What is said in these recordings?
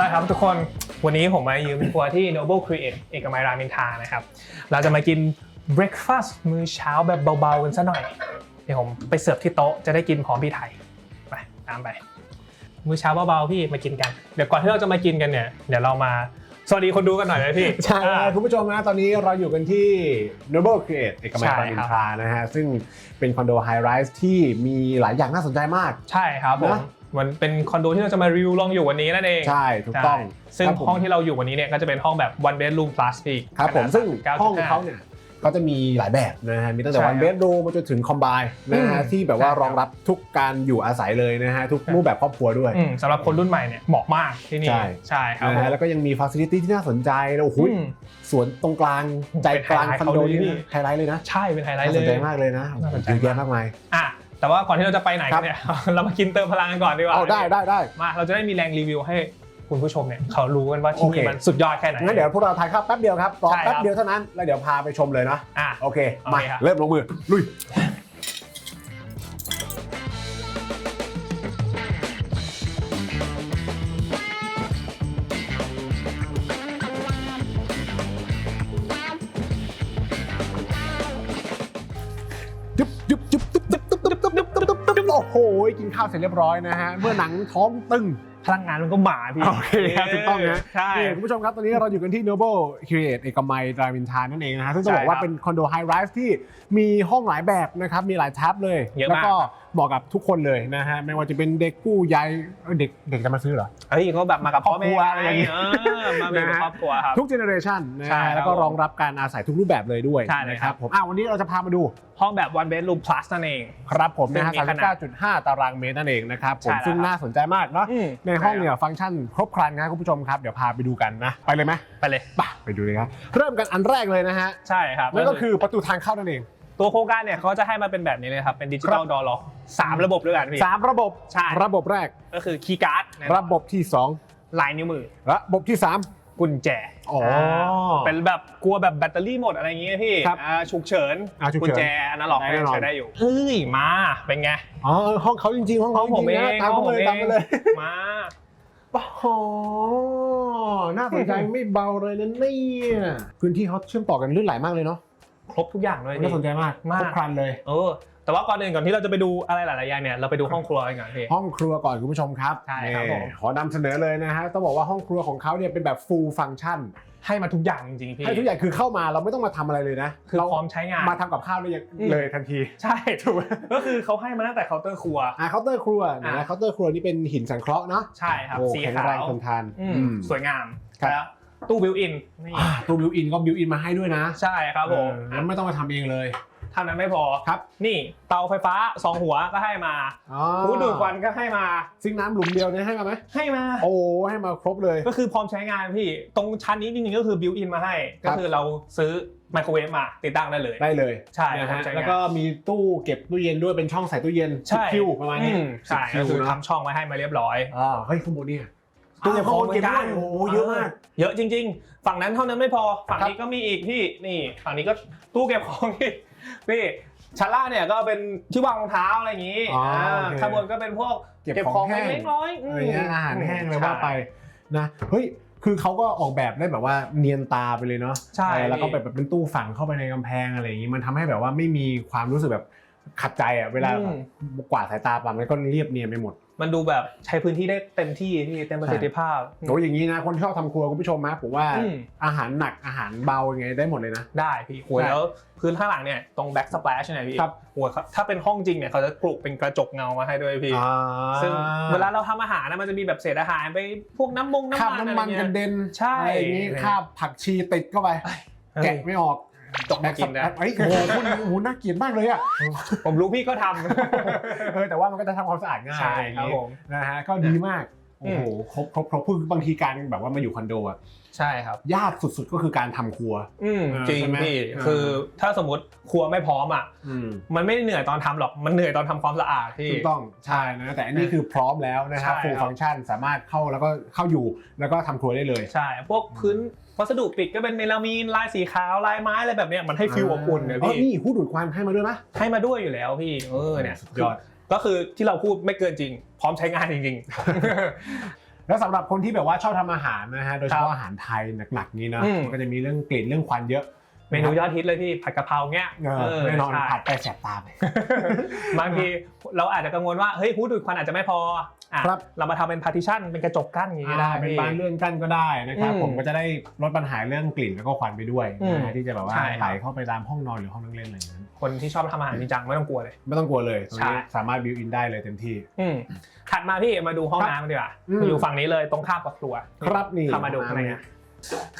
เอาละครับทุกคนวันนี้ผมมายืมครัวที่ Noble Create เอกมัยรามอินทรานะครับ เราจะมากิน breakfast มื้อเช้าแบบเบาๆกันซะหน่อย เดี๋ยวผมไปเสิร์ฟที่โต๊ะจะได้กินพร้อมพี่ไทยไปตามไป มื้อเช้าเบาๆพี่มากินกัน เดี๋ยวก่อนที่เราจะมากินกันเนี่ยเดี๋ยวเรามาสวัสดีคนดูกันหน่อยนะพี่ ใช่อ่าคุณผู้ชมนะตอนนี้เราอยู่กันที่ Noble Create เอกมัยใช่รามอิครันบทรานะฮะซึ่งเป็นคอนโดไฮไรส์ที่มีหลายอย่างน่าสนใจมาก ใช่ครับผมนะ มันเป็นคอนโดที่เราจะมารีวิวลองอยู่วันนี้นั่นเองใช่ถูกต้องใช่ซึ่งครับผม ห้องที่เราอยู่วันนี้เนี่ยก็จะเป็นห้องแบบ one bedroom plus พี่ครับผมซึ่งขนาดห้อง9.5เขาเนี่ยก็จะมีหลายแบบนะฮะมีตั้งแต่ใช่วันเบดรูมมาจนถึงคอมไบนะฮะอืมที่แบบว่าใช่ครับ รองรับทุกการอยู่อาศัยเลยนะฮะทุกครับรูปแบบครอบครัวด้วย อืมสำหรับคนรุ่นใหม่เนี่ยเหมาะมากที่นี่ใช่ ใช่ครับนะฮะแล้วก็ยังมีฟ a ซิลิตี้ที่น่าสนใจแล้วโอ้โหอืม สวนตรงกลางใจกลางเป็นคอนโดไฮไลท์นี่เขาเลยนะไฮไลท์เลยนะใช่เป็นไฮไลท์น่าเลสนย ใจมากเลยนะน่าสนใจ เยอะแยะมากมาย อะ แต่ว่าก่อนที่เราจะไปไหนกันเนี่ย เรามากินเติมพลังกันก่อนดีกว่าเอาได้ได้ได้ มาเราจะได้มีแรงรีวิวให้คุณผู้ชมเนี่ยเขารู้กันว่าที่โอเค นี่มันสุดยอดแค่ไหน งั้นเดี๋ยวพวกเราทานข้าวแป๊บเดียวครับรอใช่ครับ แป๊บเดียวเท่านั้นแล้วเดี๋ยวพาไปชมเลยนะอะ โอเคโอเคมาครับ เริ่มลงมือลุย ข้าวเสร็จเรียบร้อยนะฮะเมื่อหนังท้องตึง พลังงานมันก็มาพี่โอเคครับถูกต้องนะใช่ นี่คุณผู้ชมครับ ตอนนี้เราอยู่กันที่ Noble Create เอกมัยรามอินทรานั่นเองนะฮะซึ่งต้องใช่บอกว่าครับเป็นคอนโดไฮไรส์ที่มีห้องหลายแบบนะครับ มีหลายทับเลย เยอะแล้วมากก็เหมาะกับทุกคนเลยนะฮะ ไม่ว่าจะเป็นเด็กผู้ใหญ่เอ้ยเด็กเด็กจะมาซื้อเหรอ เฮ้ยก็แบบมากับพ่อแม่ครอบครัวอะไรอย่างเงี้ยเออมาเป็นกับครอบครัวครับ ทุกเจเนอเรชันนะใช่ครับฮะแล้วก็รองรับการอาศัยทุกรูปแบบเลยด้วยใช่เลยนะครับผมอะวันนี้เราจะพามาดู ห้องแบบ one bedroom plus นั่นเอง ครับผมนะฮะซึ่งมีขนาด39.5 ตารางเมตรนั่นเองนะครับผมใช่แล้วซึ่งน่าสนใจมากเนาะอืมในห้องเนี่ยฟังก์ชันครบครันครับคุณผู้ชมครับเดี๋ยวพาไปดูกันนะ ไปเลยไหมไปเลยไปไปดูเลยครับเริ่มกันอันแรกเลยนะฮะใช่ครับนั่นก็คือประตูทางเข้านั่นเอง ตัวโครงการเนี่ยเขาจะให้มาเป็นแบบนี้เลยครับเป็นดิจิทัลดอร์ล็อกสามระบบด้วยกันพี่3ระบบใช่ระบบแรกก็คือคีย์การ์ดระบบที่ลายนิ้วมือ2ระบบที่ กุญแจอ๋อเป็นแบบกลัวแบบแบตเตอรี่หมดอะไรอย่างเงี้ยพี่ครับอ่าฉุกเฉินอ่าฉุกกุเฉิญนแจอนาล็อกได้แน่นอน ใช้ได้อยู่เฮ้ยมาเป็นไง3อ๋อห้องเขาจริงๆ ห้องเขาห้องผมจริงๆนะเองตามเขาเลยห้องผมเองตามมาเลยมาโอ้โหน่าสนใจไม่เบาเลยนะเนี่ยพื้นที่เขาเชื่อมต่อกันลื่นไหลมากเลยเนาะ ครบทุกอย่างเลยน่าสนใจมากมากครบครันเลยเออแต่ว่าก่อนอื่นก่อนที่เราจะไปดูอะไรหลายๆอย่างเนี่ยเราไปดูห้องครัวกันก่อนพี่ห้องครัวก่อนคุณผู้ชมครับใช่ครับผมนี่ขอนำเสนอเลยนะฮะต้องบอกว่าห้องครัวของเขาเนี่ยเป็นแบบ full function ให้มาทุกอย่างจริงๆพี่ให้ทุกอย่างคือเข้ามาเราไม่ต้องมาทำอะไรเลยนะคือเราพร้อมใช้งานมาทำกับข้าวได้ยังอืมเลยทันที ใช่ถูกก็คือเขาให้มาตั้งแต่เคาน์เตอร์ครัวอ่าเคาน์เตอร์ครัวนะอ่าเคาน์เตอร์ครัวนี่เป็นหินสังเคราะห์เนาะใช่ครับโอ้สีแข็งขาแรงวทนทานอืมอืมสวยงามครับแล้ว ตู้บิวอินนี่อ่าตัวบิวอินก็บิวอินมาให้ด้วยนะใช่ครับผมเออแล้วไม่ต้องมาทำเองเลยเท่านั้นไม่พอ ครับนี่เตาไฟฟ้าสองหัวก็ให้มาอ๋อหูดูดควันก็ให้มาซิงค์น้ำหลุมเดียวเนี่ยให้มาไหมให้มา โอ้ให้มาครบเลย ก็คือพร้อมใช้งานพี่ ตรงชั้นนี้จริงๆก็คือบิวอินมาให้ ครัก็บ คือเราซื้อไมโครเวฟมาติดตั้งได้เลย ได้เลยใช่นะพร้อฮะมใช้งานแล้วก็มีตู้เก็บตู้เย็นด้วยเป็นช่องใส่ตู้เย็นใช่10คิวประมาณนี้อืใช่10คิก็วคือนะทำช่องไว้ให้มาเรียบร้อย อ่าเฮ้ยข้างบนเนี่ย ตู้เก็บของเก็บด้วยโอ้โหเยอะมาก เยอะจริง ๆ ฝั่งนั้นเท่านั้นไม่พอ ฝั่งนี้ก็มีอีกพี่นี่ ฝั่งนี้ก็ตู้เก็บของอีกนี่ชั้นล่างเนี่ยก็เป็นที่วางรองเท้าอะไรอย่างนี้อ๋ออ่าโอเคข้างบนก็เป็นพวกเก็บเก็บขขอองงแห้งเล็กๆน้อยๆอะไรเงี้ยอาหารแห้งอะไรใช่ว่าไปนะเฮ้ยคือเขาก็ออกแบบได้แบบว่าเนียนตาไปเลยเนาะใช่เออแล้วก็พี่แบบเป็นตู้ฝังเข้าไปในกำแพงอะไรอย่างงี้มันทำให้แบบว่าไม่มีความรู้สึกแบบขัดใจอะเวลาอืมกวาดสายตาปะมันก็เรียบเนียนไปหมด มันดูแบบใช้พื้นที่ได้เต็มที่ที่เต็มประสิทธิภาพ โอ้ยอย่างนี้นะ คนที่ชอบทำครัวคุณผู้ชมนะผมว่าอืม อาหารหนักอาหารเบายังไงได้หมดเลยนะ ได้พี่โหยใช่แล้วพื้นข้างหลังเนี่ยตรงแบ็กสเปลชเนี่ยพี่ครับ โหยถ้าเป็นห้องจริงเนี่ยเขาจะกรุเป็นกระจกเงามาให้ด้วยพี่ อ่าซึ่งเวลาเราทำอาหารนะมันจะมีแบบเศษอาหารไปพวกน้ำมงคราบน้ำมันน้ำมันอะไรกระเงี้ยเด็นใช่ อะไรอย่างงี้คราบผักชีติดเข้าไปเฮ้ยแกะไม่ออก จกมากินนะเฮ้ยโอ้โหคุณโอ้โหน่าเกลียดมากเลยอะผมรู้พี่ก็ทำ เออแต่ว่ามันก็จะทำความสะอาดง่ายใช่อะไรอย่างครับงี้ผม นะฮะก็ดีมาก โอ้โหครบครบครบคือบางทีการแบบว่ามาอยู่คอนโดอะใช่ครับ ยากสุดๆก็คือการทำครัว อืมเออจริงใช่ไหมพี่เออคือถ้าสมมติครัวไม่พร้อมอะอืมมันไม่ได้เหนื่อยตอนทำหรอกมันเหนื่อยตอนทำความสะอาดพี่ถูกต้องใช่นะแต่อันนี้คือพร้อมแล้วนะฮะใช่ full ครับ function สามารถเข้าแล้วก็เข้าอยู่แล้วก็ทำครัวได้เลยใช่พวกพื้นวัสดุปิดก็เป็นเมลามีนลายสีขาวลายไม้อะไรแบบเนี้ยมันให้ฟิลอบอุ่นเนี่ยอ๋อพี่นี่หูดูดควันให้มาด้วยนะให้มาด้วยอยู่แล้วพี่เออเนี่ยสุดยอด ก็คือที่เราพูดไม่เกินจริง พร้อมใช้งานจริงแล้วสำหรับคนที่แบบว่าชอบทำอาหารนะฮะโดยเฉครัพาะบอาหารไทยหนักๆนี้นะอืม มันก็จะมีเรื่องกลิ่นเรื่องควันเยอะเมนูยอดฮิตเลยพี่ผัดกะเพราเงี้ยเออเออแน่นอนใช่ผัดไปแสบตาไป บางทีเราอาจจะกังวลว่าเฮ้ยหูดูดควันอาจจะไม่พออะครับ เรามาทำเป็น partition เป็นกระจกกั้นอย่างนี้ก็ได้อ่าเป็นพี่ บานเลื่อนกั้นก็ได้นะครับอืมผมก็จะได้ลดปัญหาเรื่องกลิ่นแล้วก็ควันไปด้วยอืมนะฮะที่จะแบบว่าใช่ครับ ไหลเข้าไปตามห้องนอนหรือห้องนั่งเล่นอะไรอย่างนั้น คนที่ชอบทำอาหารจริงจังไม่ต้องกลัวเลย ไม่ต้องกลัวเลยตรงนี้ใช่สามารถบิวอินได้เลยเต็มที่ อืมถัดมาพี่มาดูห้องครับน้ำกันดีกว่าอืมมาอยู่ฝั่งนี้เลยตรงข้ามกับครัว ครับนี่เข้ามาดูข้างในนะ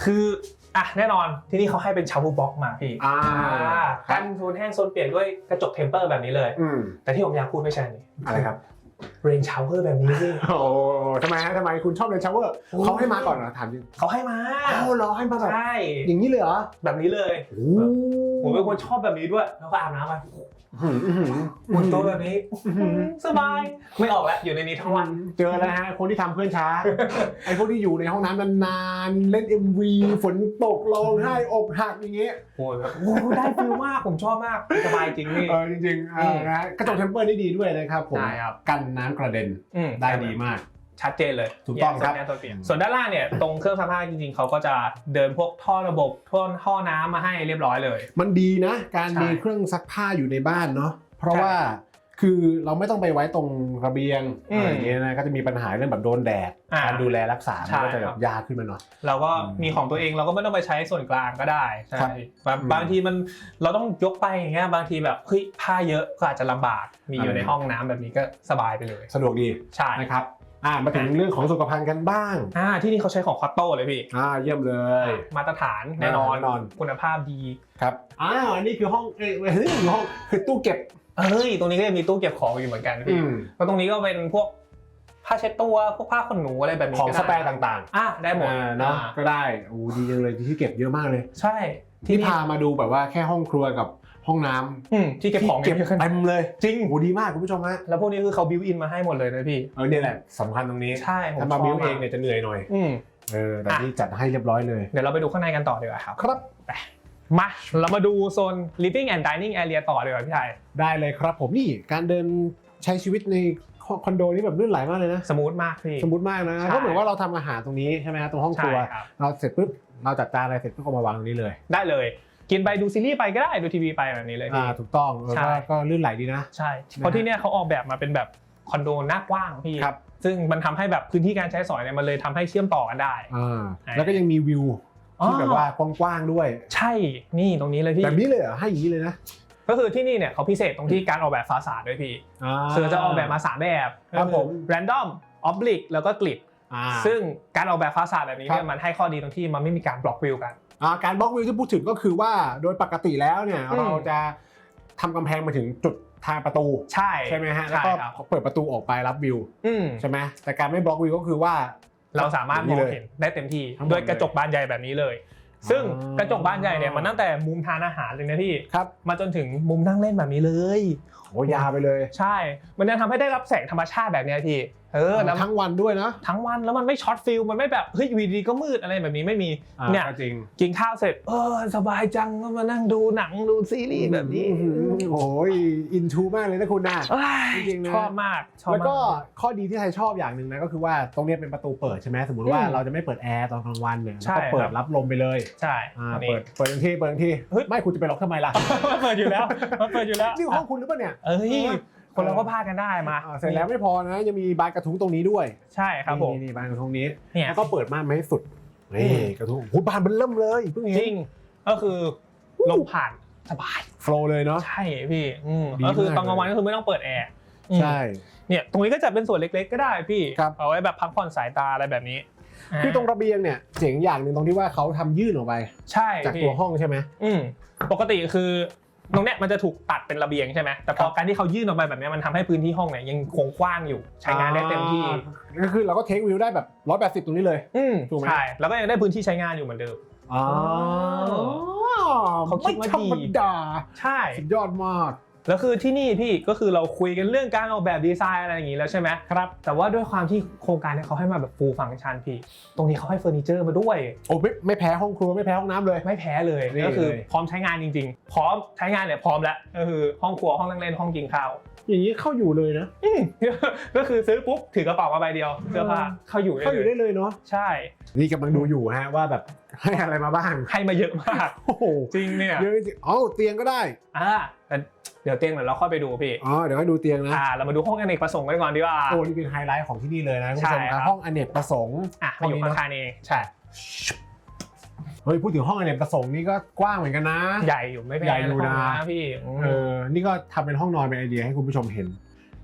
คืออะแน่นอนที่นี่เขาให้เป็นชาวบูบ็อกมาพี่อ่ากั้นโซนแห้งโซนเปียกด้วยกระจกเทมเปอร์แบบนี้เลยอืมแต่ที่ผมอยากพูดไม่ใช่นี่อะไรครับ เรนชาวเวอร์แบบนี้พี่โอ้ทำไมฮะทำไมคุณชอบเรนชาวเวอร์โอ้เขาให้มาก่อนเหรอถามจริงเขาให้มาอ้าวเหรอให้มาแบบใช่อย่างนี้เลยเหรอแบบนี้เลยโอ้ผมเป็นคนชอบแบบนี้ด้วย แล้วก็อาบน้ำไปหืมอื้อหือบนโต๊ะแบบนี้สบายไม่ออกแล้วอยู่ในนี้ทั้งวัน เจอแล้วฮะคนที่ทำเพื่อนช้าไอ้พวกที่อยู่ในห้องน้ำนานๆเล่น MV ฝนตกร้องไห้อกหักอย่างเงี้ยโอ้ยแบบโอ้โหได้ฟิลมากผมชอบมากสบายจริงพี่เออจริงๆเออนะฮะกระจกเทมเปอร์นี่ดีด้วยนะครับผมใช่ครับกันน้ำกระเด็นอืมได้ดีมาก ชัดเจนเลยถูกต้องครับ แยกโซนแยกโซนเปลี่ยนส่วนด้านล่างเนี่ยตรงเครื่องซักผ้าจริงๆเขาก็จะเดินพวกท่อระบบท่อท่อน้ำมาให้เรียบร้อยเลย มันดีนะ การใช่มีเครื่องซักผ้าอยู่ในบ้านเนาะเพราะใช่ ว่า คือเราไม่ต้องไปไว้ตรงระเบียงอืมอะไรอย่างเงี้ยนะก็จะมีปัญหาเรื่องแบบโดนแดดอ่าการดูแลรักษาใช่มันก็จะแบครับ บยากขึ้นมาหน่อย เราก็อืมมีของตัวเองเราก็ไม่ต้องไปใช้ส่วนกลางก็ได้ใช่ครับบางอืมบางทีมันเราต้องยกไปอย่างเงี้ยบางทีแบบเฮ้ยผ้าเยอะก็อาจจะลำบากมีอยู่อืมในห้องน้ำแบบนี้ก็สบายไปเลยสะดวกดีใช่นะครับอ่ามาถึงเรื่องของสุขภัณฑ์กันบ้างอ่าที่นี่เขาใช้ของคอตโต้เลยพี่อ่าเยี่ยมเลย มาตรฐานแน่นอนแน่นอน คุณภาพดี ครับอ้าวอันนี้คือห้องเอ้ยเฮ้ยห้องคือตู้เก็บ เอ้ยตรงนี้ก็ยังมีตู้เก็บของอยู่เหมือนกันอืพี่มแล้วตรงนี้ก็เป็นพวกผ้าเช็ดตัวพวกผ้าขนหนูอะไรแบบนี้ของก็สได้แปร์ต่างอะได้ๆหมดอ่าเนาะอ่ก็ได้โอ้ดีจังเลยที่เก็บเยอะมากเลย ใช่ที่นี่พามาดูแบบว่าแค่ห้องครัวกับห้องน้ำอืมที่เก็บของเก็บเยอะขนาดเต็มเลยจริงโอ้ดีมากคุณผู้ชมฮะแล้วพวกนี้คือเขาบิวอินมาให้หมดเลยนะพี่เออเนี่ยแหละสำคัญตรงนี้ใช่ผมถ้ามาชอบบิวมากเองเนี่ยจะเหนื่อยหน่อยอืมเออแต่อะนี่จัดให้เรียบร้อยเลยเดี๋ยวเราไปดูข้างในกันต่อดีกว่าครับครับ มาเรามาดูโซน living and dining area ต่อดีกว่าพี่ไทยได้เลยครับผมนี่การเดินใช้ชีวิตในคอนโดนี่แบบลื่นไหลมากเลยนะ สมูทมากพี่ สมมติมากนะใช่ก็เหมือนว่าเราทำอาหารตรงนี้ใช่ไหมฮะตรงห้องคใช่รัวครับเราเสร็จปุ๊บเราจัดจานอะไรเสร็จก็เอามาวางตรงนี้เลย ได้เลย กินไปดูซีรีส์ไปก็ได้ดูทีวีไปแบบนี้เลยอ่าพี่ถูกต้องเออใช่ก็ก็ลื่นไหลดีนะใช่เพราะที่เนี่ยเขาออกแบบมาเป็นแบบคอนโดหน้ากว้างพี่ครับซึ่งมันทำให้แบบพื้นที่การใช้สอยเนี่ยมันเลยทำให้เชื่อมต่อกันได้อ่าใช่แล้วก็ยังมีวิว ที่แบบว่ากว้างๆด้วย ใช่นี่ตรงนี้เลยพี่แบบนี้เลยเหรอให้อย่างนี้เลยนะก็คือที่นี่เนี่ยเขาพิเศษตรงที่การออกแบบฟาสาดด้วยพี่อ่าคือจะออกแบบมาสามแบบครับผมแรนดอมออบลิกแล้วก็กริดอ่าซึ่งการออกแบบฟาสาดแบบนี้เนี่ครัยบมันให้ข้อดีตรงที่มันไม่มีการบล็อกวิวกันอ่าการบล็อกวิวที่พูดถึงก็คือว่าโดยปกติแล้วเนี่ยอืมเราจะทำกำแพงมาถึงจุดทางประตูใช่ใช่ไหมฮะแล้วใช่ก็ครับเปิดประตูออกไปรับวิวอืมใช่ไหมแต่การไม่บล็อกวิวก็คือว่า เราสามารถมองเห็นได้เต็มที่ทั้งหมดด้วยกระจกบานใหญ่แบบนี้เลย ซึ่งอ๋อกระจกบานใหญ่เนี่ยมันตั้งแต่มุมทานอาหารเลยนะพี่ครับมาจนถึงมุมนั่งเล่นแบบนี้เลยโอ้ยาวไปเลย ใช่ มันจะทำให้ได้รับแสงธรรมชาติแบบเนี้ยพี่ เออแล้วทั้งวันด้วยนะ ทั้งวันแล้วมันไม่ช็อตฟิลมันไม่แบบเฮ้ยอยู่ดีๆก็มืดอะไรแบบนี้ไม่มีอ่าเนี่ยก็จริงกินข้าวเสร็จ เออสบายจังก็มานั่งดูหนังดูซีรีส์แบบนี้อื้อหือโอ้ยอินทูมากเลยนะคุณนะเอ้ยจริงๆนะชอบมากชอบแล้วก็มากข้อดีที่ไทยชอบอย่างหนึ่งนะก็คือว่าตรงเนี้ยเป็นประตูเปิดใช่ไหมสมมติว่าอืมเราจะไม่เปิดแอร์ตอนกลางวันเนี่ยใช่ก็เปิครัดบรับลมไปเลยใช่อ่าอันนี้เปิดเปิดทังที่เปิดทังที่เฮ้ยไม่คุณจะไปล็อกทำไมล่ะมันเปิดอยู่แล้วมันเปิดอยู่แล้วนี่ห้องคุณหรือเปล่าเนี่ยเอ้ยเออ คนเราก็พลาดกันได้มาอ่าเสร็จแล้วไม่พอนะยังมีบานกระทุ้งตรงนี้ด้วย ใช่ครับผมนี่นี่บานกระทุ้งนี้เนี่ยแล้วก็เปิดม่านมาให้สุดอืนี่มกระทุ้งโอ้โหบานมันเริ่มเลยเพิ่งจเห็รินงก็คือลมผ่านสบายโฟล์เลยเนาะใช่พี่อืมดีก็คือมากตอนกลางวันก็คือไม่ต้องเปิดแอร์อืมใช่เนี่ยตรงนี้ก็จะเป็นส่วนเล็กๆ ก็ได้พี่ครับเอาไว้แบบพักผ่อนสายตาอะไรแบบนี้คือตรงระเบียงเนี่ยเจ๋งอย่างหนึ่งตรงที่ว่าเขาทำยื่นออกไป ใช่จากพี่ตัวห้องใช่ไหมอืมปกติคือ ตรงเนี้ยมันจะถูกตัดเป็นระเบียงใช่ไหมแต่พอครับการที่เขายื่นออกไปแบบเนี้ยมันทำให้พื้นที่ห้องเนี่ยยังคงกว้างอยู่ใช้งานได้เต็มที่อ่าก็คือเราก็เทควิวได้แบบ 180 ตรงนี้เลย อืมถูกไหม ใช่แล้วก็ยังได้พื้นที่ใช้งานอยู่เหมือนเดิม อ๋อเขาคิไม่ดว่าธรรมดีดา ใช่ สุดยอดมาก แล้วคือที่นี่พี่ก็คือเราคุยกันเรื่องการออกแบบดีไซน์อะไรอย่างงี้แล้วใช่ไหมครับ แต่ว่าด้วยความที่โครงการเนี่ยเขาให้มาแบบฟูลฟังก์ชันพี่ ตรงนี้เขาให้เฟอร์นิเจอร์มาด้วย โอ้ไม่ไม่แพ้ห้องครัวไม่แพ้ห้องน้ำเลย ไม่แพ้เลยนี่ก็คือเลย พร้อมใช้งานจริง ๆ พร้อมใช้งานเนี่ยพร้อมแล้วก็คือห้องครัวห้องนั่งเล่นห้องกินข้าวอย่างนี้เข้าอยู่เลยนะ อืมก็คือซื้อปุ๊บถือกระเป๋ามาใบเดียวเสื้อผ้าเข้าอยู่เข้าอยู่ได้เลยเนาะใช่ นี่กำลังดูอยู่ฮะว่าแบบให้อะไรมาบ้างให้มาเยอะมาก โอ้โหจริงเนี่ยเยอะจริงๆอ๋อเตียงก็ได้ อ่าแต่ เดี๋ยวเตียงเดี๋ยวเราค่อยไปดูพี่อ๋อเดี๋ยวให้ดูเตียงนะอ่าเรามาดูห้องอเนกประสงค์กันก่อนดีกว่าโอ้นี่เป็นไฮไลท์ของที่นี่เลยนะคุณผู้ชมใช่คครัรับบห้องอเนกประสงค์อะห้มาองอยู่นี้เนอะข้างๆนี่เองใช่เฮ้ยพูดถึงห้องอเนกประสงค์นี่ก็กว้างเหมือนกันนะ ใหญ่อยู่ไม่แพ้ใหญ่อยู่นะห้งพี่อืมเออนี่ก็ทำเป็นห้องนอนเป็นไอเดียให้คุณผู้ชมเห็น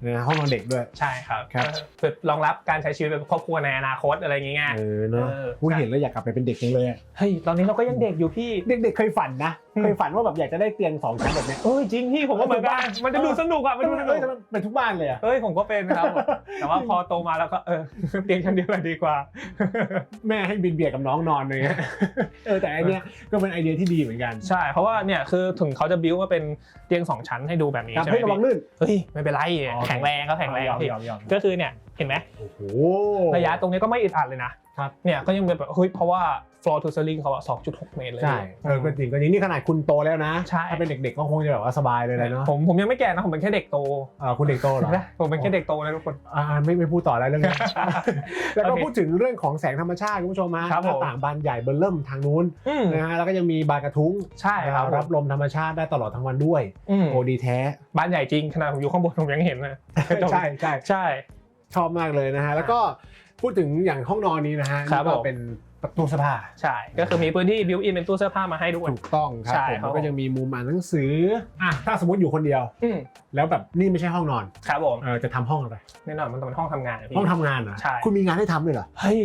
นะห้องนอนเด็กด้วยใช่ครับครับเพื่อรองรับการใช้ชีวิตแบบครอบครัวในอนาคตอะไรอย่างเงี้ยเออเนาะเออพูดเห็นแล้วอยากกลับไปเป็นเด็กจังเลยอะเฮ้ยตอนนี้เราก็ยังเด็กอยู่พี่เด็กๆเคยฝันนะอืม เคยฝันว่าแบบอยากจะได้เตียงสองชั้นแบบเนี้ยเอ้ยจริงพี่ผมก็เหมือนกันมันจะดูสนุกอะมันดูสนุเอ้ยกทำไมเป็นทุกบ้านเลยอะเฮ้ยผมก็เป็นครับผมแต่ว่าพอโตมาแล้วก็เออเตียงชั้นเดียวกันดีกว่า แม่ให้บินเบียดกับน้องนอนเลยเออแต่อันเนี้ยก็เป็นไอเดียที่ดีเหมือนกันใช่เพราะว่าเนี่ยคือถึงเขาจะบิ้วมาเป็นเตียงสองชั้นให้ดูแบบนี้ครับใช่ไหมให้ระวังพี่ลื่นเฮ้ยไม่เป็นไรแข็งแรงเขาแข็งแรงยอมพี่ยอมยอมก็คือเนี่ย เห็นไหมโอ้โหระยะตรงนี้ก็ไม่อึดอัดเลยนะครับเนี่ยก็ยังแบบเฮ้ยเพราะว่า floor to ceiling เขาอะ2.6 เมตรเลย ใช่เออก็จริงก็จริงนี่ขนาดคุณโตแล้วนะใช่ ถ้าเป็นเด็กๆก็คงจะแบบว่าสบายเลยเลยเนาะผมผมยังไม่แก่นะผมเป็นแค่เด็กโตอ่าคุณเด็กโตเหรอนะผมเป็นแค่เด็กโตนะทุกคน อ่าไม่ไม่พูดต่อแล้วเรื่องนี้ แล้วก็โอเคพูดถึงเรื่องของแสงธรรมชาติคุณผู้ชมนะครับหน้าผม ต่างบานใหญ่เบอร์เริ่มทางนู้นอืมนะฮะแล้วก็ยังมีบานกระทุ้งใช่ครับรับลมธรรมชาติได้ตลอดทั้งวันด้วยอืมโอ้ดีแท้ บ้านใหญ่จริงขนาดผมอยู่ข้างบนผมยังเห็นเลย ใช่ใช่ใช่ ชอบมากเลยนะฮะแล้วก็ พูดถึงอย่างห้องนอนนี้นะฮะครับนี่ก็ผม เป็นประตูเสื้อผ้าใช่ ก็คือมีพื้นที่ built in เป็นตู้เสื้อผ้ามาให้ด้วย ถูกต้องครับใช่ผมครับ แล้วก็ยังมีมุมอ่านหนังสืออะถ้าสมมติอยู่คนเดียว อืมแล้วแบบนี่ไม่ใช่ห้องนอนครับผมเออจะทำห้องอะไรแน่นอนมันต้องเป็นห้องทำงานอะพี่ ห้องทำงานเหรอใช่ คุณมีงานให้ทำด้วยเหรอเฮ้ย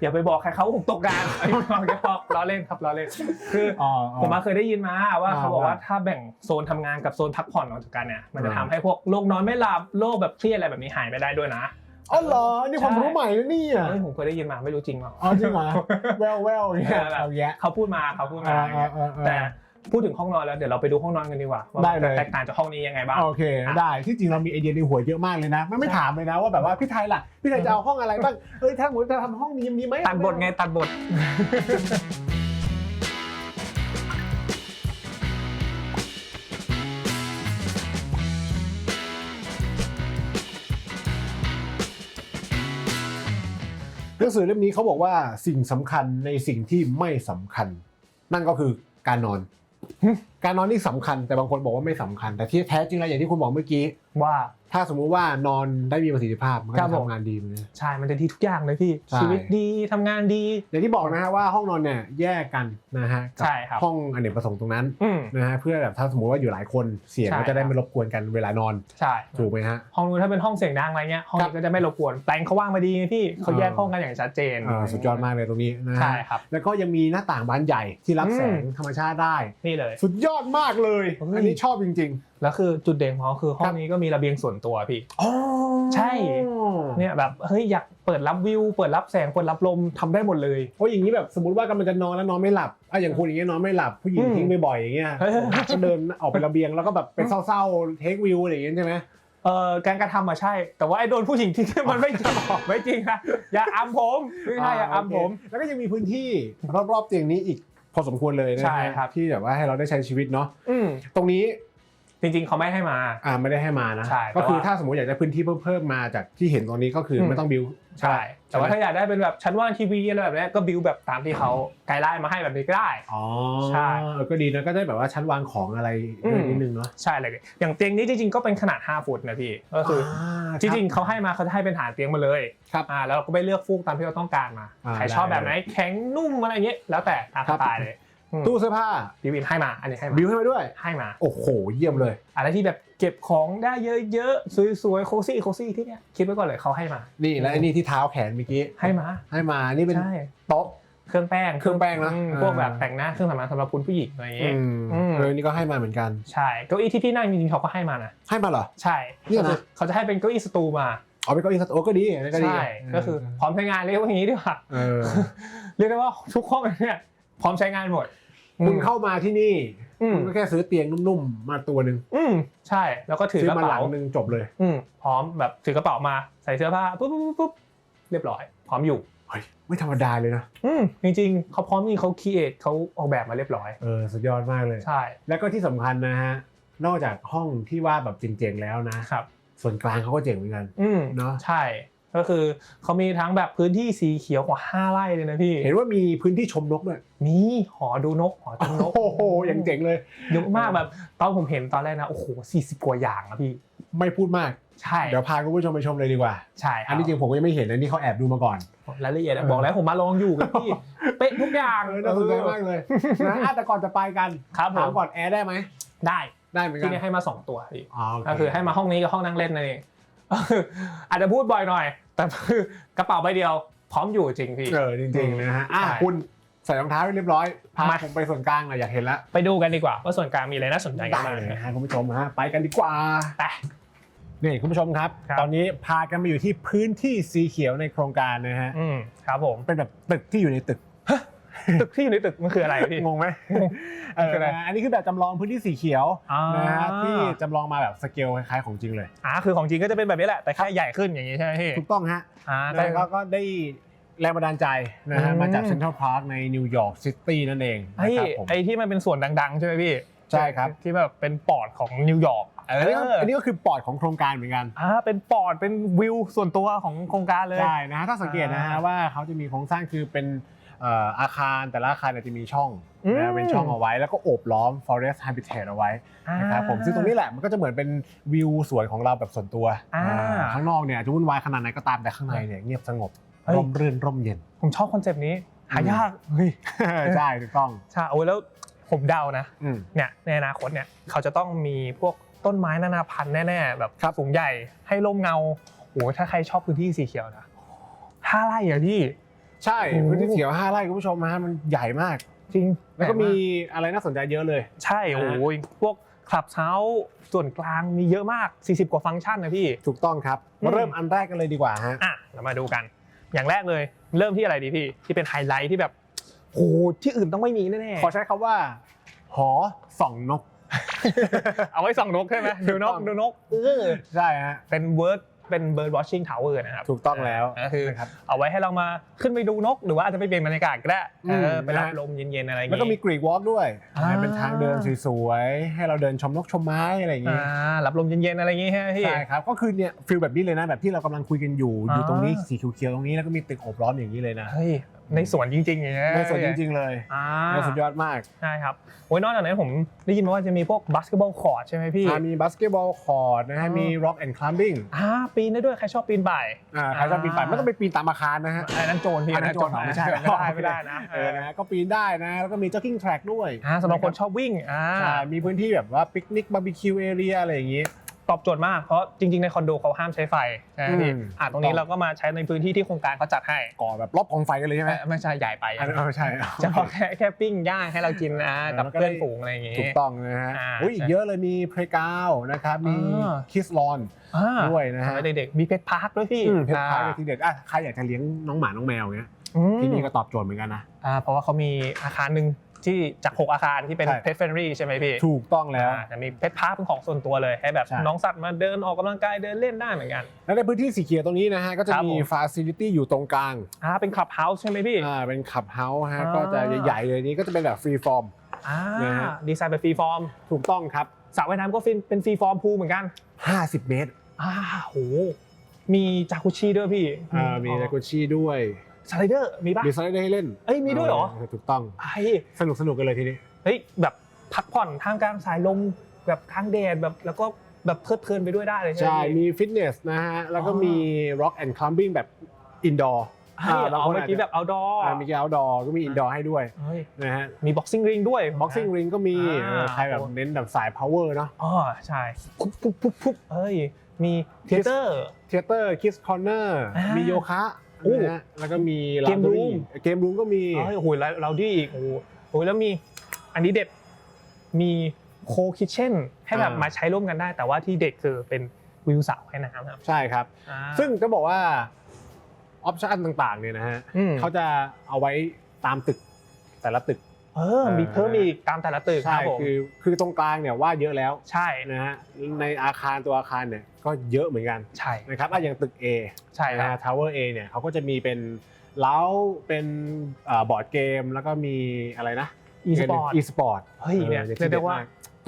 อย่าไปบอกใครเขาว่าผมตกงานไอ้ยบอกจะบอกล้อเล่นครับล้อเล่นคือ อ๋อ ผมมาเคยได้ยินมาว่าอ่าเขาบอกว่าว่าถ้าแบ่งโซนทำงานกับโซนพักผ่อนออกจากกันเนี่ยมันจะอ่า ทำให้พวกโรคนอนไม่หลับโรคแบบเครียดอะไรแบบนี้หายไปได้ด้วยนะ อ๋อเหรอ นี่ความรู้ใหม่นะเนี่ยเฮ้ยผมเคยได้ยินมาไม่รู้จริงเปล่าอ๋อจริงเหรอแววแววๆอย่างเงี้ยเออแบบเอาแยะเขาพูดมาเขาพูดมาอ่าอ่าอ่าแต่พูดถึงห้องนอนแล้วเดี๋ยวเราไปดูห้องนอนกันดีกว่าว่าได้มันเลจะยแตกต่างจากห้องนี้ยังไงบ้างโอเคได้ที่จริงเรามีไอเดียในหัวเยอะมากเลยนะ ไม่ไม่ถามเลยนะว่าแบบว่าพี่ไทยล่ะพี่ไทยจะเอาห้องอะไรบ้างเอ้ยถ้าสมมติจะทำห้องนี้มีไหมตัดบทไงตัดบท นังสือเล่มนี้เขาบอกว่าสิ่งสำคัญในสิ่งที่ไม่สำคัญ นั่นก็คือการนอน การนอนนี่สำคัญแต่บางคนบอกว่าไม่สำคัญ แต่ที่แท้จริงแล้วอย่างที่คุณบอกเมื่อกี้ว่าถ้าสมมุติว่านอนได้มีประสิทธิภาพมันก็ครัจะบผมทำงานดีเหมือนกันใช่มันจะดีทุกอย่างเลยพี่ใช่ชีวิตดีทำงานดีอย่างที่บอกนะฮะว่าห้องนอนเนี่ยแยกกันนะฮะกัใช่ครับห้องอเนกประสงค์ตรงนั้นอืมนะฮะเพื่อแบบถ้าสมมติว่าอยู่หลายคนเสียงใช่ก็จะได้ไม่รบกวนกันเวลานอนใช่ถูกไหมฮะห้องนู้นถ้าเป็นห้องเสียงดังอะไรเงี้ยห้องครับนี้ก็จะไม่รบกวนแปลงเขาว่างมาดีไงพี่เขาแยกเออห้องกันอย่างชัดเจนอ่าสุดยอดมากเลยตรงนี้นะฮะใช่ครับแล้วก็ยังมีหน้าต่างบานใหญ่ที่รับอืมแสงธรรมชาติได้นี่เลย สุดยอดมากเลยเฮ้ยอันนี้ชอบจริงแล้วคือจุดเด่นของเขาคือห้องนี้ก็มีระเบียงส่วนตัวพี่ๆอ๋อใช่เนี่ยแบบเฮ้ยอยากเปิดรับวิว เปิดรับแสงเปิดรับลมทำได้หมดเลยเพราะอย่างนี้แบบสมมติว่ากำลังจะนอนแล้วนอนไม่หลับอะอย่างคุณอย่างเงี้ยนอนไม่หลับผู้หญิงอืมทิ้งบ่อยๆอย่างเงี้ยเฮ้ยก็เดินออกไประเบียงแล้วก็แบบเป็นเศร้าๆเทควิวอะไรอย่างเงี้ยใช่ไหมเออการกระทำอะใช่ แต่ว่าไอ้โดนผู้หญิงที่มันไม่จริงไม่จริงนะอย่าอำผมไม่ใช่อย่าอำผมโเคแล้วก็ยังมีพื้นที่รอบๆเตียงนี้อีก พอสมควรเลยนะใช่ครับ ที่แบบว่าให้เราได้ใช้ชีวิตเนาะอืมตรงนี้ จริงๆเขาไม่ให้มา อ่าไม่ได้ให้มานะ ใช่ก็คือแต่ว่า ถ้าสมมติอยากได้พื้นที่เพิ่มเพิ่มมาจากที่เห็นตรงนี้ก็คืออมไม่ต้องบิว ใช่ แต่ว่าถ้าอยากได้เป็นแบบชั้นว่างทีวีอะไรแบบเนี้ยก็บิวแบบตามที่เขาไกด์ไลน์มาให้แบบนี้ก็ได้ อ๋อใช่เออก็ดีนะก็ได้แบบว่าชั้นวางของอะไรด้วยอืม นิดนึงเนาะใช่เลยอย่างเตียงนี้จริงๆก็เป็นขนาด 5 ฟุตนะพี่ก็คืออาจริงๆเขาให้มาเขาจะให้เป็นฐานเตียงมาเลยครับอ่าแล้วเราก็ไปเลือกฟูกตามที่เราต้องการมาอ่าใครชอบได้แบบไหนแข็งนุ่มอะไรอย่างเงี้ยแล้วแต่ตามคสรับไตล์เลยอืม ตู้เสื้อผ้าบิวอินให้มา อันนี้ให้มาบิวให้มาด้วย ให้มา โอ้โห เยี่ยมเลย อะไรที่แบบเก็บของได้เยอะๆ สวยๆ โคซี่โคซี่ที่เนี้ยคิดไว้ก่อนเลยเขาให้มา นี่และไอ้นี่ที่เท้าแขนเมื่อกี้ ให้มา ให้มา นี่เป็นใช่โต๊ะเครื่องแป้ง เครื่องแป้งนะมอ่าพวกแบบแต่งหน้าเครื่องสำอางสำหรับคุณผู้หญิงอะไรอย่างอืเงี้ยมอืมเออนี่ก็ให้มาเหมือนกัน ใช่ เก้าอี้ที่พี่นั่งจริงๆเขาก็ให้มานะ ให้มาเหรอ ใช่เนี่ยนะก็คือเขาจะให้เป็นเก้าอี้สตูมาเอาไปเก้าอี้สโต๊ะก็ดีอันนี้ก็ดี ใช่ ก็คือพร้อมใช้งานเรียกว่าอย่างนี้ดีกว่าเออเรียกได้ว่าทุกห้องเนี่ยพร้อมใช้งานหมด คุณอืมเข้ามาที่นี่อืมคุณก็แค่ซื้อเตียงนุ่มๆ มาตัวหนึ่งอืมใช่แล้วก็ถือซื้อกระมาหลัเป๋างหนึ่งจบเลย อืมพร้อมแบบถือกระเป๋ามาใส่เสื้อผ้าปุ๊บปุ๊บปุ๊บปุ๊บเรียบร้อย พร้อมอยู่ เฮ้ย ไม่ธรรมดาเลยนะ อืมจริงๆเขาพร้อมนี่เขาคิดเอทเขาออกแบบมาเรียบร้อย เออ สุดยอดมากเลย ใช่แล้วก็ที่สำคัญนะฮะ นอกจากห้องที่ว่าแบบเจ๋งๆแล้วนะ ครับ ส่วนกลางเขาก็เจ๋งเหมือนกัน อืมเนอะ ใช่ ก็คือเขามีทั้งแบบพื้นที่สีเขียวกว่าห้าไร่เลยนะพี่เห็นว่ามีพื้นที่ชมนกด้วยมีหอดูนกหอชมนกโอ้โหอย่างเจ๋งเลยเยอะมากแบบตอนผมเห็นตอนแรกนะโอ้โหสี่สิบกว่าอย่างนะพี่ไม่พูดมากใช่เดี๋ยวพาคุณผู้ชมไปชมเลยดีกว่าใช่อันนี้จริงผมก็ยังไม่เห็นนะนี่เขาแอบดูมาก่อนรายละเอียดอะเออบอกแล้วผมมาลองอยู่กับพี่เป๊ะทุกอย่างเออน่าสนใจมากเลยนะอะแต่ก่อนจะไปกันครับผถามมก่อนแอร์ได้ไหมได้ได้เหมือนกัที่นนี่ให้มาสองตัวพี่อ๋อโเก็คือให้มาห้องนี้กับห้องนั่งเล่นนั่นเองอาจจะพูดบ่อยหน่อย แต่คือกระเป๋าใบเดียว พร้อมอยู่จริงพี่ เออจริงๆนะฮะอะใช่ คุณใส่รองเท้าให้เรียบร้อยพามาผมไปส่วนกลางหน่อยอยากเห็นแล้วไปดูกันดีกว่าว่าส่วนกลางมีอะไรน่าสนใจกันได้บ้างเลยนะนะฮะคุณผู้ชมฮะไปกันดีกว่า ไป นี่คุณผู้ชมครับ ครับ ตอนนี้พากันมาอยู่ที่พื้นที่สีเขียวในโครงการนะฮะ อืมครับผม เป็นแบบตึกที่อยู่ในตึก ตึกที่อยู่ในตึกมันคืออะไรพี่งงไหมงงเออคืออะไรนะอันนี้คือแบบจำลองพื้นที่สีเขียวอ่านะฮะที่จำลองมาแบบสเกลคล้ายๆของจริงเลยอ่าคือของจริงก็จะเป็นแบบนี้แหละแต่แค่ใหญ่ขึ้นอย่างนี้ใช่ไหมพี่ถูกต้องฮะอ่าแล้วก็ก็ก็ได้แรงบันดาลใจนะฮะอืมมาจากเซ็นทรัลพาร์คในนิวยอร์กซิตี้นั่นเองไอ้นะครับผมไอ้ที่มันเป็นส่วนดังๆ ใช่ไหมพี่ใช่ครับที่แบบเป็นปอดของนิวยอร์กเออันนี้ก็ออันนี้ก็คือปอดของโครงการเหมือนกันอ่าเป็นปอดเป็นวิวส่วนตัวของโครงการเลยใช่นะฮะถ้าสังเกตนะฮะอ่าว่าเขาจะมีโครงสร้างคือเป็นเอ่ออาคารแต่ละอาคารเนี่ยจะมีช่องอืมนะเป็นช่องเอาไว้แล้วก็โอบล้อม forest habitat เอาไว้นะครับผมซึ่งตรงนี้แหละมันก็จะเหมือนเป็นวิวสวนของเราแบบส่วนตัวอ่าอ่าข้างนอกเนี่ยจะวุ่นวายขนาดไหนก็ตามแต่ข้างในเนี่ยเงียบสงบเฮ้ยร่มรื่นร่มเย็น ผมชอบคอนเซปต์นี้หายากเฮ้ยใช่ถูกต้องใช่โอ้ยแล้วผมเดานะอืมเนี่ยในอนาคตเนี่ยเขาจะต้องมีพวกต้นไม้นานาพันธุ์แน่ๆแบบครับสูงใหญ่ให้ร่มเงาโอ้ยถ้าใครชอบพื้นที่สีเขียวนะห้าไร่อะพี่ ใช่โอ้พื้นที่เขียวห้าไร่คุณผู้ชมนะฮะมันใหญ่มาก จริงแล้วก็มีใหญ่าอะไรน่าสนใจเยอะเลย ใช่โอ้ยพวกคลับเช้าส่วนกลางมีเยอะมาก 40 กว่าฟังก์ชันนะพี่ ถูกต้องครับอืม มาเริ่มอันแรกกันเลยดีกว่าฮะอะเรามาดูกัน อย่างแรกเลย เริ่มที่อะไรดีพี่ที่เป็นไฮไลท์ที่แบบโหที่อื่นต้องไม่มีแน่ขอใช้คำว่า หอส่องนก ๆเอาไว้ส่องนกใช่ไหมดูนกถูกต้องดูนกเออใช่ฮะเป็นเวิร์ด เป็นเบิร์ดวอชชิ่งทาวเวอร์นะครับถูกต้องแล้วก็คือนะครับเอาไว้ให้เรามาขึ้นไปดูนก หรือว่าอาจจะไปเปลี่ยนบรรยากาศก็ได้อืมเออไปรับนะลมเย็นๆอะไรอย่างแล้วก็มีกรีกวอล์กด้วยอ่าเป็นทางเดินสวยๆให้เราเดินชมนกชมไม้อะไรอย่างอ่างี้รับลมเย็นๆอะไรอย่างงี้ใช่ไหมพี่ใช่ครับก็คือเนี่ยฟิลแบบนี้เลยนะแบบที่เรากำลังคุยกันอยู่อ่าอยู่ตรงนี้สีเขียวๆตรงนี้แล้วก็มีตึกโอบล้อมอย่างนี้เลยนะเฮ้ย ในสวนจริงๆอย่างเงี้ยในส่วนจริง ๆ เลยอ่าในสุดยอดมากใช่ครับโอ้ยนอกจากนั้นผมได้ยินมาว่าจะมีพวกบาสเกตบอลคอร์ดใช่ไหมพี่อ่ามีบาสเกตบอลคอร์ดนะฮะอ่ามีมี rock and climbing อ่าปีนได้ด้วยใครชอบปีนป่ายอ่าใครชอบปีนป่ายไม่ต้องไปปีนตามอาคารนะฮะอันนั้นโจรพี่อันนั้นโจรเหรอไม่ใช่ไม่ได้ไม่ได้นะเออนะฮะก็ปีนได้นะแล้วก็มี jogging track ด้วยอ่าสำหรับคนชอบวิ่งอ่าใช่มีพื้นที่แบบว่าปิกนิกบาร์บีคิวเอเรียอะไรอย่างงี้ ตอบโจทย์มากเพราะจริงๆในคอนโดเขาห้ามใช้ไฟนะพี่อืม อ่าตรงนี้เราก็มาใช้ในพื้นที่ที่โครงการเขาจัดให้ก่อแบบรอบกองไฟกันเลยใช่ไหมเอ้ยไม่ใช่ใหญ่ไปอันนั้นไม่ใช่จะพอแค่แค่ปิ้งย่างให้เรากินนะเออกับมันก็เพื่อนได้ฝูงอะไรอย่างงี้ ถูกต้องนะฮะอ่าอุ้ยอีกเยอะเลยมีเพลกาวนะครับมีอ่า คิสลอน อ่าด้วยนะฮะสำหรับเด็กๆมีเพชรพาร์คด้วยพี่เพชรพาร์คอ่าที่เด็กอะใครอยากจะเลี้ยงน้องหมาน้องแมวเงี้ยอืมที่นี่ก็ตอบโจทย์เหมือนกันนะ อ่าเพราะว่าเขามีอาคารหนึ่ง ที่จาก6อาคารที่เป็นใช่ เพชรเฟรนรี่ใช่ไหมพี่ถูกต้องแล้ว อ่าจะมีเพชรพาร์คเป็นของส่วนตัวเลยให้แบบใช่ น้องสัตว์มาเดินออกกำลังกายเดินเล่นได้เหมือนกัน และในพื้นที่สีเขียวตรงนี้นะฮะก็จะครับมีผม ฟาซิลิตี้อยู่ตรงกลางอ่าเป็นคลับเฮาส์ใช่ไหมพี่ อ่าเป็นขับเฮาส์ฮะอ่า ก็จะใหญ่ๆเลยนี้ก็จะเป็นแบบฟรีฟอร์ม อ่านะฮะ ดีไซน์เป็นฟรีฟอร์มถูกต้องครับ สระว่ายน้ำก็เป็นฟรีฟอร์มพูลเหมือนกัน50 เมตรอ่าโหมีจากุชิด้วยพี่อ่ามีนาโกชิด้วย สไลเดอร์มีปะมีสไลเดอร์ให้เล่นเอ้ยมีด้วยเหรอถูกต้องไอ้สนุกสนุกกันเลยทีนี้เฮ้ยแบบพักผ่อนท่ามกลางสายลมแบบกลางแดดแบบแล้วก็แบบเพลิดเพลินไปด้วยได้เลยใช่ไหมใช่พี่มีฟิตเนสนะฮะ แล้วก็อ๋อมี rock and climbing แบบอินดอร์เฮ้ยเอาเมื่อกี้แบบ outdoor มีกี outdoor ก็มีอินดอร์ให้ด้วยเฮ้ยนะฮะ มี boxing ring ด้วย boxing ring ก็มีอ่าเออใครแบบเน้นแบบสาย power เนาะ อ๋อ ใช่ปุ๊บปุ๊บปุ๊บปุ๊บเฮ้ย มีเทเตอร์ เทเตอร์ คิสคอร์เนอร์อ่ามีมีโยคะโอ้ นะฮะแล้วก็มีเกม laundry room เกมรูมก็มีเฮ้ยโอ้โหเราเราดีอีกโอ้โหโอ้โหแล้วมีอันนี้เด็ดมีโคคิ t เช่นให้แบบอ่ามมาใช้ร่วมกันได้ แต่ว่าที่เด็ดคือเป็นวิวสาวให้น้ำครับใช่ครับอ่าซึ่งจะบอกว่าออปชั่นต่างๆเนี่ยนะฮะอืมเขาจะเอาไว้ตามตึกแต่ละตึก เออมีเพิ่มอีกตามแต่ละตึกคใช่รับผมคือคือตรงกลางเนี่ยว่าเยอะแล้วใช่นะฮะในอาคารตัวอาคารเนี่ยก็เยอะเหมือนกันใช่นะครับอะอย่างตึก A ใช่คนะรับฮะ Tower A เนี่ยเขาก็จะมีเป็นเล้าเป็นบอร์ดเกม แล้วก็มีอะไรนะ e-sport e-sport เฮ้ยเนี่ยออเรียกได้ว่า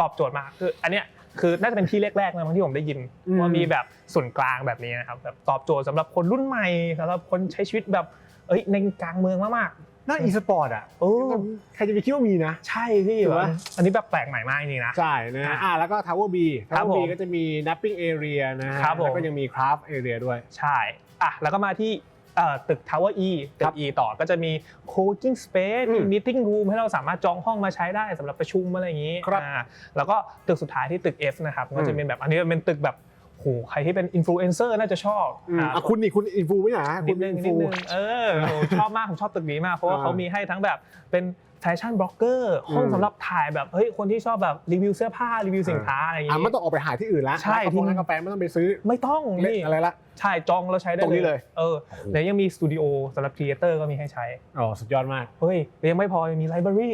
ตอบโจทย์มากคืออันเนี้ยคือน่าจะเป็นที่แรกๆนะที่ผมได้ยินอืมว่ามีแบบส่วนกลางแบบนี้นะครับแบบตอบโจทย์สำหรับคนรุ่นใหม่สำหรับคนใช้ชีวิตแบบเอ้ยในกลางเมืองมาก น่า e-sport อะๆโอ้ใครจะไปคิดว่ามีนะ ใช่พี่ถูกแบปะบอันนี้แบบแปลกใหม่มากจริงๆนะ ใช่นะฮะอะแล้วก็ Tower B ครับ Tower ผ B มก็จะมี napping area นะฮะครับผมแล้วก็ยังมี craft area ด้วย ใช่อะแล้วก็มาที่เอ่อตึก Tower E ตึครักบ E ต่อก็จะมี co-working space อืมีม meeting room ให้เราสามารถจองห้องมาใช้ได้สำหรับประชุมอะไรอย่างนี้ครับอ่าแล้วก็ตึกสุดท้ายที่ตึก F นะครับอืมก็จะเป็นแบบอันนี้เป็นตึกแบบโหใครที่เป็นอินฟลูเอนเซอร์น่าจะชอบอืมอ่าอะคุณนี่คุณอินฟูไหมนะคุนิณดนึงอินนิฟูดนึงเออโหชอบมากผมชอบตึกนี้มากเพราะว่าอ่าเขามีให้ทั้งแบบเป็นแฟชั่นบล็อกเกอร์ห้องอืม สำหรับถ่ายแบบเฮ้ยคนที่ชอบแบบรีวิวเสื้อผ้ารีวิวสินค้าอะไรอย่างอะนี้ ไม่ต้องออกไปหาที่อื่นละใช่ร้านกาแฟที่ร้านกาแฟไม่ต้องไปซื้อไม่ต้องเล่นนี่อะไรละ ใช่จองแล้วใช้ได้ตรงนี้เลย เออเดี๋ยวยังมีสตูดิโอสำหรับครีเอเตอร์ก็มีให้ใช้ อ๋อสุดยอดมาก เฮ้ยแล้วยังไม่พอยังมีไลบรารี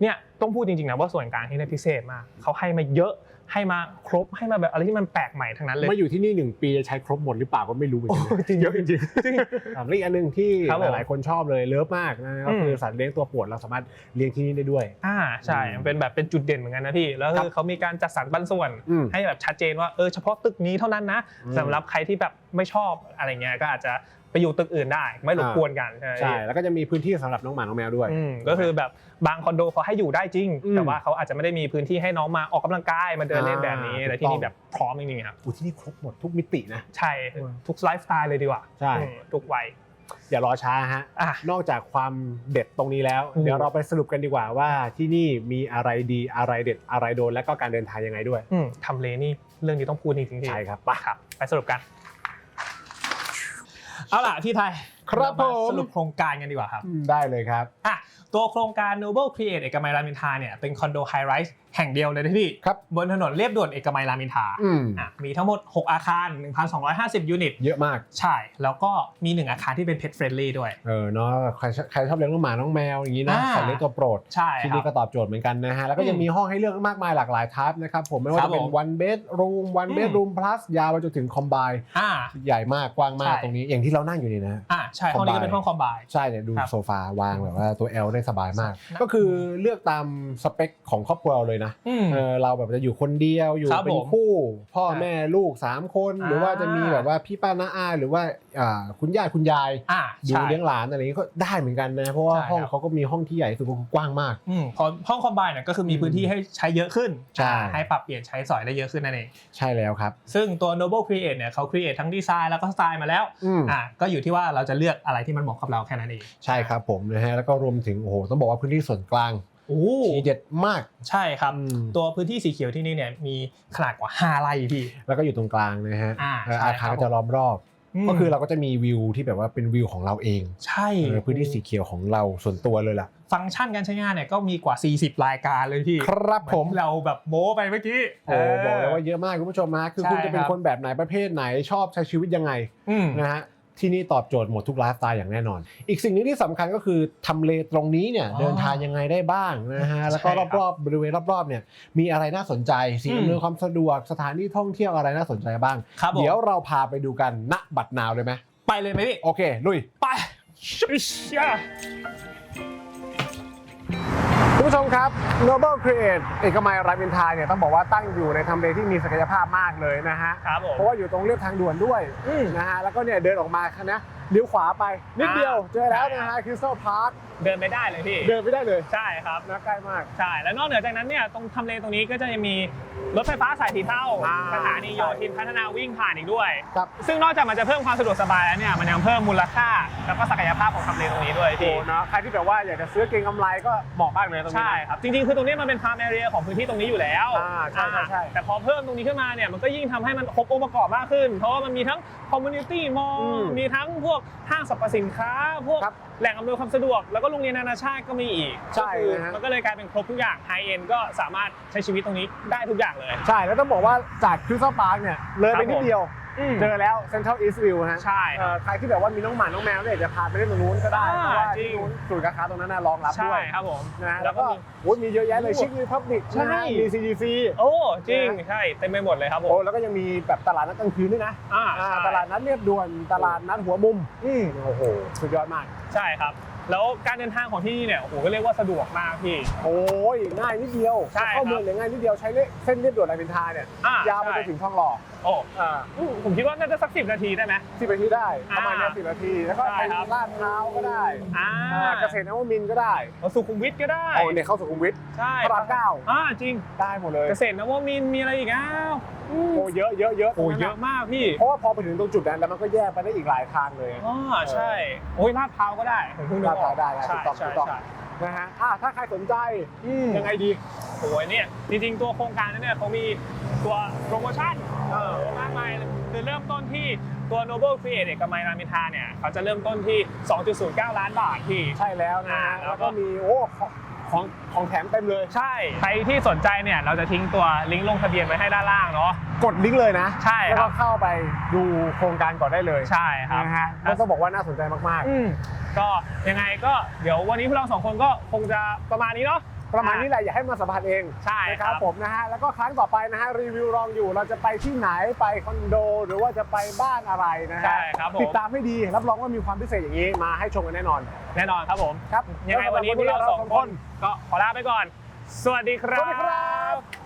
เนี่ยต้องพูดจริงๆนะว่าส่วนกลางที่นี่พิเศษมากเขาให้มาเยอะ ให้มาครบให้มาแบบอะไรที่มันแปลกใหม่ทั้งนั้นเลยมาอยู่ที่นี่หนึ่งปีจะใช้ครบหมดหรือเปล่าก็ไม่รู้เหมือนกันนะโอ้จริงเยอะจริงๆอะแล้วอีกอันหนึ่งที่ครับผมหลายๆคนชอบเลยเลิฟมากนะก็คือสัตว์เลี้ยงตัวโปวดเราสามารถเลี้ยงที่นี่ได้ด้วยอ่าใช่อืมมันเป็นแบบเป็นจุดเด่นเหมือนกันนะพี่แล้วครัคืบอเขามีการจัดสรรปันส่วนอืมให้แบบชัดเจนว่าเออเฉพาะตึกนี้เท่านั้นนะอืมสำหรับใครที่แบบไม่ชอบอะไรเงี้ยก็อาจจะ ไปอยู่ตึกอื่นได้ไม่รบกวนกันใช่ไหมใช่พี่แล้วก็จะมีพื้นที่สำหรับน้องหมาน้องแมวด้วยอืมก็คือแบบบางคอนโดเขาให้อยู่ได้จริงอืมแต่ว่าเขาอาจจะไม่ได้มีพื้นที่ให้น้องมาออกกำลังกายมาเดินเล่นแบบนี้อ่าแต่ที่นี่แบบพร้อมจริงๆครับอู้ที่นี่ครบหมดทุกมิตินะใช่ทุกไลฟ์สไตล์เลยดีกว่าใช่อืมทุกวัยอย่ารอช้าฮะอะนอกจากความเด็ดตรงนี้แล้วอืมเดี๋ยวเราไปสรุปกันดีกว่าว่าที่นี่มีอะไรดีอะไรเด็ดอะไรโดน และก็การเดินทางยังไงด้วยอืมทำเลนี่เรื่องนี้ต้องพูดจริงๆพี่ใช่ครับไปครับไปสรุปกัน เอาล่ะพี่ไทยครับเาาผมสรุปโครงการกันดีกว่าครับอืมได้เลยครับ อะตัวโครงการ Noble Create เอกมัยรามอินทราเนี่ยเป็นคอนโดไฮไรส์ แห่งเดียวเลยนะพี่ครับบนถนนเรียบด่วนเอกมัยรามอินทราอืมอะมีทั้งหมด 6 อาคาร 1,250 ยูนิต เยอะมาก ใช่ แล้วก็มี 1 อาคารที่เป็น Pet Friendly ด้วย เออเนาะใครใครชอบเลี้ยงน้องหมา น้องแมวอย่างนี้นะอ่าสัตว์เลี้ยงตัวโปรด ใช่ที่คนี่รัก็บตอบโจทย์เหมือนกันนะฮะ แล้วก็ยังอืมมีห้องให้เลือกมากมายหลากหลายทับนะครับผมไม่ว่าครัจะบเป็นผม one bedroom one อืม bedroom plus ยาวไปจนถึง combine อ่าใหญ่มากกว้างมากใช่ตรงนี้อย่างที่เรานั่งอยู่นี่นะอ่าใช่ห้องนี้ก็เป็นห้องคอมไบใช่เนี่ยดูครับโซฟาวางแบบว่าตัว L ได้สบายมากนะก็คือเลือกตามสเปคของครอบครัวเราเลยนะอืมเออเราแบบจะอยู่คนเดียวอยู่ครับเป็นผมคู่ พ่ออ่าแม่ลูก3คน อ่า หรือว่าจะมีแบบว่าพี่ป้าน้าอาหรือว่าอ่าคุณย่าคุณยายอ่าดูใช่ เลี้ยงหลานอะไรอย่างนี้ก็ได้เหมือนกันนะเพราะว่าใช่ห้องครับ เขาก็มีห้องที่ใหญ่สุดก็คือกว้างมาก อืมพอห้องคอมไบเนี่ยก็คือมีพื้นที่ให้ใช้เยอะขึ้นใช่อ่าให้ปรับเปลี่ยนใช้สอยได้เยอะขึ้นนั่นเอง ใช่แล้วครับ ซึ่งตัว Noble Create เนี่ยเขา create ทั้งดีไซน์แล้วก็สไตล์มาแล้วอืม อ่าก็อยู่ที่ว่าเราจะเลือกอะไรที่มันเหมาะกับเราแค่นั้นเอง ใช่ครับผมนะฮะแล้วก็รวมถึงโอ้โหต้องบอกว่าพื้นที่ส่วนกลางโอ้ ทีเด็ดมาก ใช่ครับอืมตัวพื้นที่สีเขียวที่นี่เนี่ยมีขนาดกว่า5ไร่พี่ แล้วก็อยู่ตรงกลางนะฮะอ่าเออใช่อาคารครับก็จะล้อมรอบมก็คือเราก็จะมีวิวที่แบบว่าเป็นวิวของเราเอง ใช่เออพื้นที่สีเขียวของเราส่วนตัวเลยล่ะ ฟังก์ชันการใช้งานเนี่ยก็มีกว่า 40 รายการเลยพี่ ครับผมเหอนที่เราแบบโม้ไปเมื่อกี้โอ้บอกเลยว่าเยอะมากคุณผู้ชมฮะคือใช่คุณจะเป็นครับคนแบบไหนประเภทไหนชอบใช้ชีวิตยังไงอืมนะฮะ ที่นี่ตอบโจทย์หมดทุกไลฟ์สไตล์อย่างแน่นอน อีกสิ่งหนึงที่สำคัญก็คือทำเลตรงนี้เนี่ยอ๋อเดินทางยังไงได้บ้างนะฮะแล้วก็ใช่ครับรอบๆบริเวณรอบๆเนี่ยมีอะไรน่าสนใจสิ่งอืม อำนวยความสะดวกสถานที่ท่องเที่ยวอะไรน่าสนใจบ้าง ครับผมเดี๋ยวเราพาไปดูกันณบัดนาวเลยไหมไปเลยไหมพี่ โอเคลุย ไปชิชา คุณผู้ชมครับ Noble Create เอกมัยรามอินทราเนี่ยต้องบอกว่าตั้งอยู่ในทำเลที่มีศักยภาพมากเลยนะฮะ ครับผม เพราะว่าอยู่ตรงเรียบทางด่วนด้วยอืมนะฮะ แล้วก็เนี่ยเดินออกมาคันนะ เลี้ยวขวาไปนิดเดียวอ่าเจอแล้วนะฮะคริสตัลพาร์คเดินไปได้เลยพี่ เดินไปได้เลย ใช่ครับนะใกล้มาก ใช่ แล้วนอกเหนือจากนั้นเนี่ยตรงทำเลตรงนี้ก็จะมีรถไฟฟ้าสายสีเทาอ่าสถานีโยธินพัฒนาวิ่งผ่านอีกด้วย ครับ ซึ่งนอกจากมันจะเพิ่มความสะดวกสบายแล้วเนี่ยมันยังเพิ่มมูลค่า แล้วก็ศักยภาพของทำเลตรงนี้ด้วยโอ้พี่เนอะใครที่แบบว่าอยากจะซื้อเก็งกำไรก็เหมาะมากเลยตรงนี้ ใช่นะครับ จริงๆ คือตรงนี้มันเป็นพาร์มแอเรียของพื้นที่ตรงนี้อยู่แล้วอ่าใช่ใช่ใช่อ่าแต่พอเพิ่มตรงนี้ขึ้นมาเนี่ยมันก็ยิ่งทำให้มันครบองค์ประกอบมากขึ้น เพราะว่ามันมีทั้งคอมมูนิตี้มอลอืมมีทั้งพวกห้างสรรพสินค้า พวกครับแหล่งอำนวยความสะดวก แล้วก็โรงเรียนนานาชาติก็มีอีกใช่ก็คือนะฮะ มันก็เลยกลายเป็นครบทุกอย่างไฮเอ็นก็สามารถใช้ชีวิตตรงนี้ได้ทุกอย่างเลย ใช่แล้วต้องบอกว่าจากคริสตัลพาร์คเนี่ยเลยไปครับนิดผมเดียวอืม เจอแล้วเซ็นทรัลอีสต์วิวฮะใช่คเอ่รับอใครที่แบบว่ามีน้องหมา น้องแมวเนี่ยจะพาไปเล่นตรงนู้นก็ได้อ่าเพราะว่าจริที่ง นู้นศูนย์การค้าตรงนั้นน่ะรองรับใช่ด้วยครับผม นะฮะแล้แล้ววก็ก็มี โอ้ยมีเยอะแยะเลยโอ้ชิครีพับลิกใช่ มี CGC โอ้จริงใช่เต็มไปหมดเลยครับผโอ้มแล้วก็ยังมีแบบตลาดนัดกลางคืนด้วยนะอ่าอ่าใช่ตลาดนัดเรียบด่วนตลาดนัดหัวมุมอืมโอ้โหสุดยอดมาก ใช่ครับ แล้วการเดินทางของที่นี่เนี่ยโอ้โหก็เรียกว่าสะดวกมากพี่ โอ้ยง่ายนิดเดียวใช่จะเข้าเมืองเนี่ยง่ายนิดเดียวใช้เลเส้นเรียบด่วนรามอินทราเนี่ยอ่ายาวไปใช่จนถึงทองหล่อโอ้อ่าอืมผมคิดว่าน่าจะสักสิบนาทีได้ไหม สิบนาทีได้อ่าประมาณเนี้สิบนาทีแล้วก็ใช่ไปครับ ลาดพร้าวก็ได้อ่าอ่าเกษตรนวมินทร์ก็ได้เอาสุขุมวิทก็ได้โอ้เนี่ยเข้าสุขุมวิทใช่พระรามเก้าอ่าจริง ได้หมดเลยเกษตรนวมินทร์มีอะไรอีกอ้าวโอ้เยอะเยอะเยอะโอ้ตรงนั้นเยอะมากพี่เพราะว่าพอไปถึงตรงจุดนั้นแล้วมันก็แยกไปได้อีกหลายทางเลย อ๋อใช่โอ้ยลาดพร้าวก็ได้ผมเพิ่งนึกลาดพร้าวได้ได้ใช่ถูกต้องใช่ถูกต้อง ใช่นะฮะอะถ้าใครสนใจอืมยังไงดี โอ้ยเนี่ยจริงๆตัวโครงการนั้นเนี่ยเขามีตัวโปรโมชั่น เออมากมายเลยคือเริ่มต้นที่ตัว Noble Create เอกมัยรามอินทราเนี่ยเขาจะเริ่มต้นที่ 2.09 ล้านบาทพี่ใช่แล้วนะ อ่าฮะแล้แล้ววก็ก็ มีโอ้ของของของแถมเต็มเลย ใช่ ใครที่สนใจเนี่ยเราจะทิ้งตัวลิงก์ลงทะเบียนไว้ให้ด้านล่างเนาะ กดลิงก์เลยนะใช่แล้วครัก็บ เข้าไปดูโครงการก่อนได้เลยใช่ครับ นะฮะก็ต้องบอกว่าน่าสนใจมากอืมก็ยังไงก็เดี๋ยววันนี้พวกเราสองคนก็คงจะประมาณนี้เนาะ ๆ ประมาณนี้แหละอยากให้มาสัมผัสเองใช่นะคครัรับบผมนะฮะแล้วก็ครั้งต่อไปนะฮะรีวิวรองอยู่เราจะไปที่ไหนไปคอนโด หรือว่าจะไปบ้านอะไรนะฮะใช่ครับผมติดตามให้ดีรับรองว่ามีความพิเศษอย่างนี้มาให้ชมกันแน่นอน แน่นอนครับผมครับยังไงวันนี้พวกเราสองคนก็ขอลาไปก่อน สวัสดีครัสบวัสดีครับ